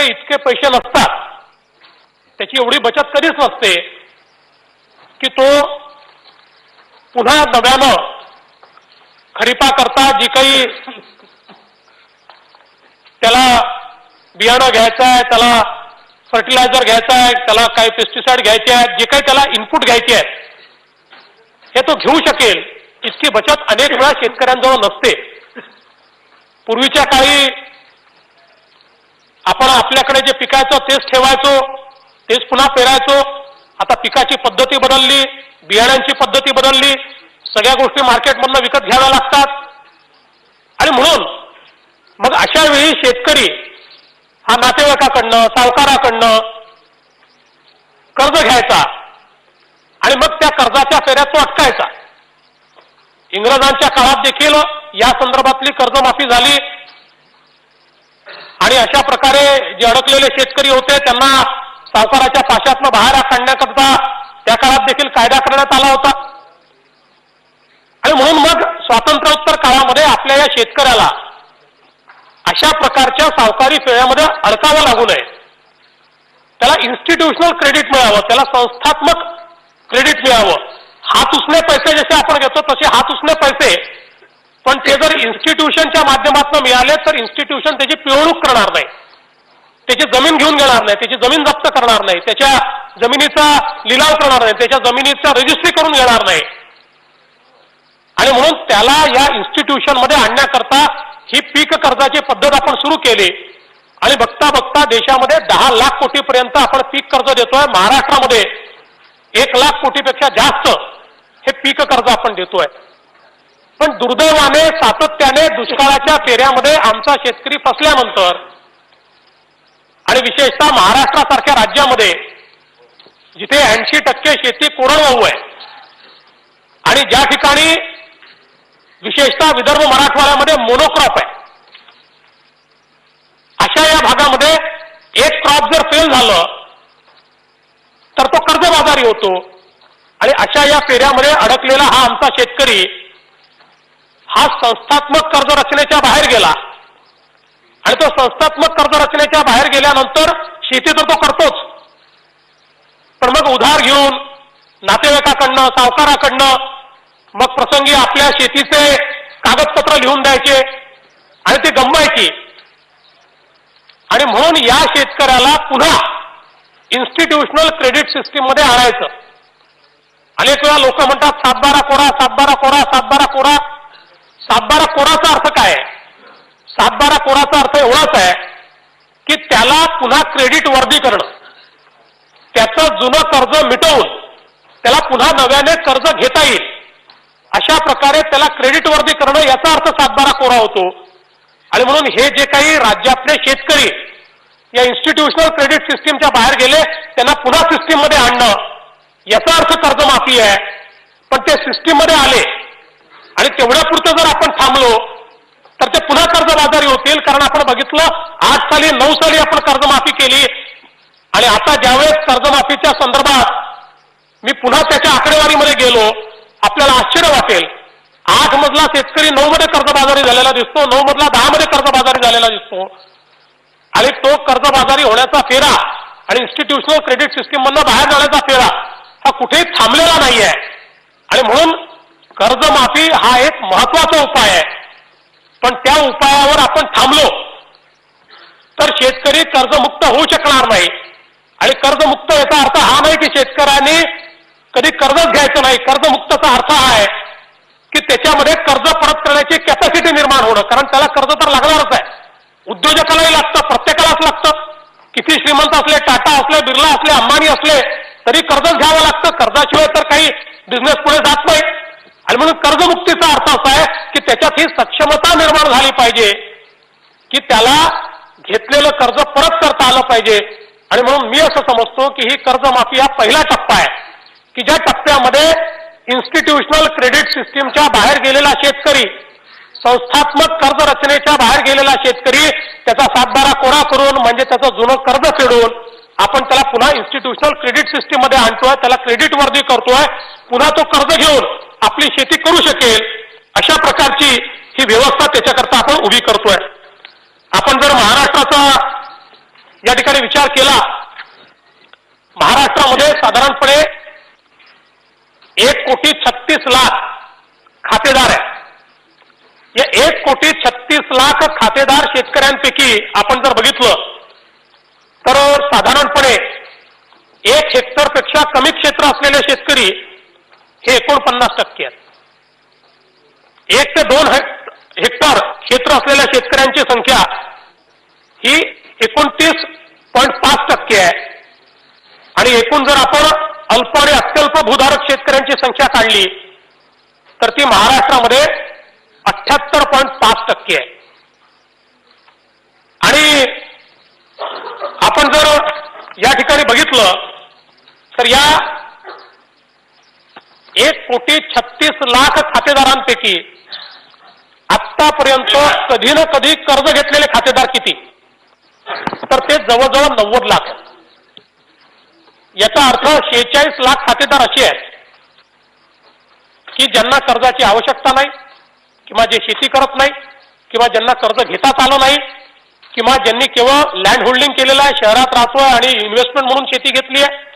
शेतकऱ्याकडे इतके पैसे नसतात. त्याची एवढी बचत कधीच नसते की तो पुन्हा नव्यानं खरीपाकरता जी काही त्याला बियाणं घ्यायचं आहे त्याला फर्टिलायझर घ्यायचं आहे त्याला काही पेस्टिसाइड घ्यायचे आहेत जे काही त्याला इनपुट घ्यायचे आहेत हे तो घेऊ शकेल. इतकी बचत अनेक वेळा शेतकऱ्यांजवळ नसते. पूर्वीच्या काळी आपण आपल्याकडे जे पिकायचं तेच ठेवायचो तेच पुन्हा पेरायचो. आता पिकाची पद्धती बदलली बियाण्यांची पद्धती बदलली सगळ्या गोष्टी मार्केटमधनं विकत घ्याव्या लागतात. आणि म्हणून मग अशा वेळी शेतकरी हा नातेवाईकाकडनं सावकाराकडनं कर्ज घ्यायचा आणि मग त्या कर्जाच्या फेऱ्यात तो अटकायचा. इंग्रजांच्या काळात देखील या संदर्भातली कर्जमाफी झाली. आणि अशा प्रकारे जे अडकलेले शेतकरी होते त्यांना सावकाराच्या पाशातनं बाहेर काढण्याकरता त्या काळात देखील कायदा करण्यात आला होता. आणि म्हणून मग स्वातंत्र्योत्तर काळामध्ये आपल्या या शेतकऱ्याला अशा प्रकारच्या सावकारी फेऱ्यामध्ये अडकावं लागू नये. त्याला इन्स्टिट्यूशनल क्रेडिट मिळावं त्याला संस्थात्मक क्रेडिट मिळावं. हात उसने पैसे जसे आपण घेतो तसे हात उसने पैसे पण ते जर इन्स्टिट्यूशनच्या माध्यमातून मिळाले तर इन्स्टिट्यूशन त्याची पिळवणूक करणार नाही. त्याची जमीन घेऊन घेणार नाही त्याची जमीन जप्त करणार नाही त्याच्या जमिनीचा लिलाव करणार नाही त्याच्या जमिनीचा रजिस्ट्री करून घेणार नाही. आणि म्हणून त्याला या इन्स्टिट्यूशनमध्ये आणण्याकरता ही पीक कर्जाची पद्धत आपण सुरू केली. आणि बघता बघता देशामध्ये दहा लाख कोटीपर्यंत आपण पीक कर्ज देतोय. महाराष्ट्रामध्ये एक लाख कोटीपेक्षा जास्त हे पीक कर्ज आपण देतोय. पण दुर्दैवाने सातत्याने दुष्काळाच्या फेऱ्यामध्ये आमचा शेतकरी फसल्यानंतर आणि विशेषतः महाराष्ट्रासारख्या राज्यामध्ये जिथे ऐंशी टक्के शेती कोरडवाहू आहे आणि ज्या ठिकाणी विशेषतः विदर्भ मराठवाड्यामध्ये मोनोक्रॉप आहे अशा या भागामध्ये एक क्रॉप जर फेल झालं तर तो कर्जबाजारी होतो. आणि अशा या फेऱ्यामध्ये अडकलेला हा आमचा शेतकरी हा संस्थात्मक कर्ज रचनेच्या बाहेर गेला. आणि तो संस्थात्मक कर्ज रचनेच्या बाहेर गेल्यानंतर शेती तर तो करतोच. पण मग उधार घेऊन नातेवाईकाकडनं सावकाराकडनं मग प्रसंगी आपल्या शेतीचे कागदपत्र लिहून द्यायचे. आणि ते गमवायची आणि म्हणून या शेतकऱ्याला पुन्हा इन्स्टिट्यूशनल क्रेडिट सिस्टीममध्ये आणायचं. अनेक वेळा लोक म्हणतात सातबारा कोरा सातबारा कोरा सातबारा कोरा. सातबारा कोराचा अर्थ काय सातबारा कोराचा अर्थ एवढाच आहे की त्याला पुन्हा क्रेडिट वर्दी करणं. त्याचं जुनं कर्ज मिटवून त्याला पुन्हा नव्याने कर्ज घेता येईल. अशा प्रकारे त्याला क्रेडिट वर्दी करणं याचा अर्थ सातबारा कोरा होतो. आणि म्हणून हे जे काही राज्यातले शेतकरी या इन्स्टिट्यूशनल क्रेडिट सिस्टीमच्या बाहेर गेले त्यांना पुन्हा सिस्टीममध्ये आणणं याचा अर्थ कर्जमाफी आहे. पण ते सिस्टीममध्ये आले आणि तेवढ्यापुरतं जर आपण थांबलो तर ते पुन्हा कर्जबाजारी होतील कारण आपण बघितलं आठ साली नऊ साली आपण कर्जमाफी केली. आणि आता ज्यावेळेस कर्जमाफीच्या संदर्भात मी पुन्हा त्याच्या आकडेवारीमध्ये गेलो आपल्याला आश्चर्य वाटेल. आठ मधला शेतकरी नऊ मध्ये कर्जबाजारी झालेला दिसतो नऊ मधला दहा मध्ये कर्जबाजारी झालेला दिसतो. आणि तो कर्जबाजारी होण्याचा फेरा आणि इन्स्टिट्यूशनल क्रेडिट सिस्टीम मधनं बाहेर जाण्याचा फेरा हा कुठेही थांबलेला नाहीये. आणि म्हणून कर्जमाफी हा एक महत्त्वाचा उपाय आहे. पण त्या उपायावर आपण थांबलो तर शेतकरी कर्जमुक्त होऊ शकणार नाही. आणि कर्जमुक्त याचा अर्थ हा नाही की शेतकऱ्यांनी कधी कर्जच घ्यायचं नाही. कर्जमुक्तचा अर्थ हा आहे की त्याच्यामध्ये कर्ज परत करण्याची कॅपॅसिटी निर्माण होणं. कारण त्याला कर्ज तर लागणारच आहे. उद्योजकालाही लागतं प्रत्येकालाच लागतं. किती श्रीमंत असले टाटा असले बिर्ला असले अंबानी असले तरी कर्जच घ्यावं लागतं. कर्जाशिवाय तर काही बिझनेस पुढे जात नाही. आणि म्हणून कर्जमुक्तीचा अर्थ असा आहे की त्याच्यात ही सक्षमता निर्माण झाली पाहिजे की त्याला घेतलेलं कर्ज परत करता आलं पाहिजे. आणि म्हणून मी असं समजतो की ही कर्जमाफी हा पहिला टप्पा आहे की ज्या टप्प्यामध्ये इन्स्टिट्यूशनल क्रेडिट सिस्टीमच्या बाहेर गेलेला शेतकरी संस्थात्मक कर्ज रचनेच्या बाहेर गेलेला शेतकरी त्याचा सातबारा कोरा करून म्हणजे त्याचं जुनं कर्ज फेडून आपण त्याला पुन्हा इन्स्टिट्यूशनल क्रेडिट सिस्टीममध्ये आणतोय त्याला क्रेडिट वर्दी करतोय पुन्हा तो कर्ज घेऊन आपली शेती करू शकेल अशा प्रकारची ही व्यवस्था त्याच्याकरता आपण उभी करतोय. आपण जर महाराष्ट्राचा या ठिकाणी विचार केला महाराष्ट्रामध्ये साधारणपणे एक कोटी छत्तीस लाख खातेदार आहे या एक कोटी छत्तीस लाख खातेदार शेतकऱ्यांपैकी आपण जर बघितलं तर साधारण एक हेक्टरपेक्षा कमी क्षेत्र असलेले शेतकरी हे एकोणपन्नास टक्के आहेत. एक ते दोन हेक्टर क्षेत्र असलेल्या शेतकऱ्यांची संख्या ही एकोणतीस पॉईंट पाच टक्के आहे. आणि एकूण जर आपण अल्प आणि अत्यल्प भूधारक शेतकऱ्यांची संख्या काढली तर ती महाराष्ट्रामध्ये अठ्याहत्तर पॉईंट पाच टक्के आहे. आणि आपण जर या ठिकाणी बघितलं तर या एक कोटी छत्तीस लाख खातेदारांपैकी आतापर्यंत कधी ना कधी कर्ज घेतलेले खातेदार किती? तर ते जवळजवळ नव्वद लाख. याचा अर्थ शेहेचाळीस लाख खातेदार असे आहेत की ज्यांना कर्जाची आवश्यकता नाही किंवा जे शेती करत नाही किंवा ज्यांना कर्ज घेताच आलं नाही किंवा ज्यांनी केवळ लँड होल्डिंग केलेलं आहे शहरात राहतोय आणि इन्व्हेस्टमेंट म्हणून शेती घेतली आहे